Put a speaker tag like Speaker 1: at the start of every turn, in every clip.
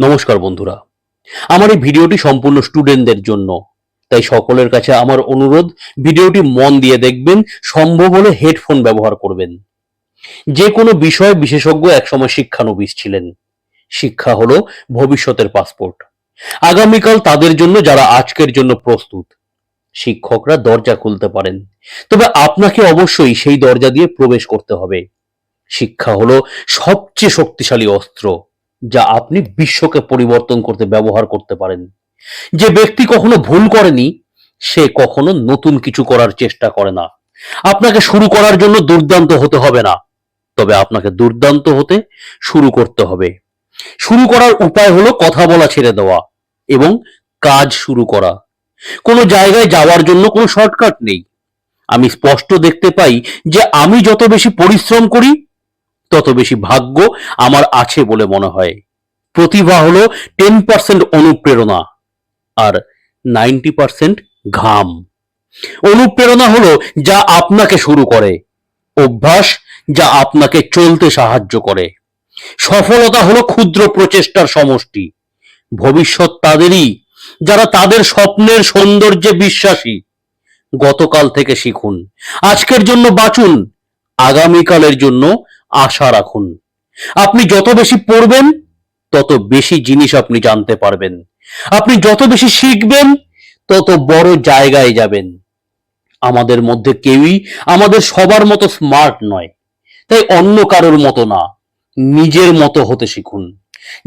Speaker 1: নমস্কার বন্ধুরা। আমার এই ভিডিওটি সম্পূর্ণ স্টুডেন্টদের জন্য। তাই সকলের কাছে আমার অনুরোধ, ভিডিওটি মন দিয়ে দেখবেন, সম্ভব হলে হেডফোন ব্যবহার করবেন। যে কোনো বিষয়ে বিশেষজ্ঞ একসময় শিক্ষানবিশ ছিলেন। শিক্ষা হলো ভবিষ্যতের পাসপোর্ট আগামীকাল তাদের জন্য যারা আজকের জন্য প্রস্তুত, শিক্ষকরা দরজা খুলতে পারেন। তবে আপনাকে অবশ্যই সেই দরজা দিয়ে প্রবেশ করতে হবে। শিক্ষা হলো সবচেয়ে শক্তিশালী অস্ত্র। যা আপনি বিশ্বকে পরিবর্তন করতে ব্যবহার করতে পারেন। যে ব্যক্তি কখনো ভুল করেনি, সে কখনো নতুন কিছু করার চেষ্টা করে না। আপনাকে শুরু করার জন্য দুর্দান্ত হতে হবে না, তবে আপনাকে দুর্দান্ত হতে শুরু করতে হবে। শুরু করার উপায় হলো কথা বলা ছেড়ে দেওয়া এবং কাজ শুরু করা। কোনো জায়গায় যাওয়ার জন্য কোনো শর্টকাট নেই। আমি স্পষ্ট দেখতে পাই যে আমি যত বেশি পরিশ্রম করি তত বেশি ভাগ্য আমার আছে বলে মনে হয়। প্রতিভা হলো টেন পার্সেন্ট অনুপ্রেরণা আর নাইনটি পার্সেন্ট ঘাম। অনুপ্রেরণা হলো যা আপনাকে শুরু করে, অভ্যাস যা আপনাকে চলতে সাহায্য করে। সফলতা হলো ক্ষুদ্র প্রচেষ্টার সমষ্টি। ভবিষ্যৎ তাদেরই, যারা তাদের স্বপ্নের সৌন্দর্যে বিশ্বাসী। গতকাল থেকে শিখুন। আজকের জন্য বাঁচুন। আগামীকালের জন্য আশা রাখুন। আপনি যত বেশি পড়বেন, তত বেশি জিনিস আপনি জানতে পারবেন। আপনি যত বেশি শিখবেন, তত বড় জায়গায় যাবেন। আমাদের মধ্যে কেউই আমাদের সবার মতো স্মার্ট নয়। তাই অন্য কারোর মতো না, নিজের মতো হতে শিখুন।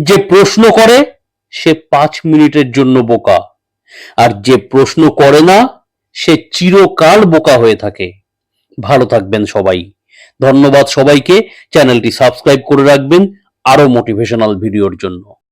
Speaker 1: যে প্রশ্ন করে, সে পাঁচ মিনিটের জন্য বোকা। আর যে প্রশ্ন করে না, সে চিরকাল বোকা হয়ে থাকে। ভালো থাকবেন সবাই। ধন্যবাদ সবাইকে। চ্যানেলটি সাবস্ক্রাইব করে রাখবেন। আরও মোটিভেশনাল ভিডিওর জন্য।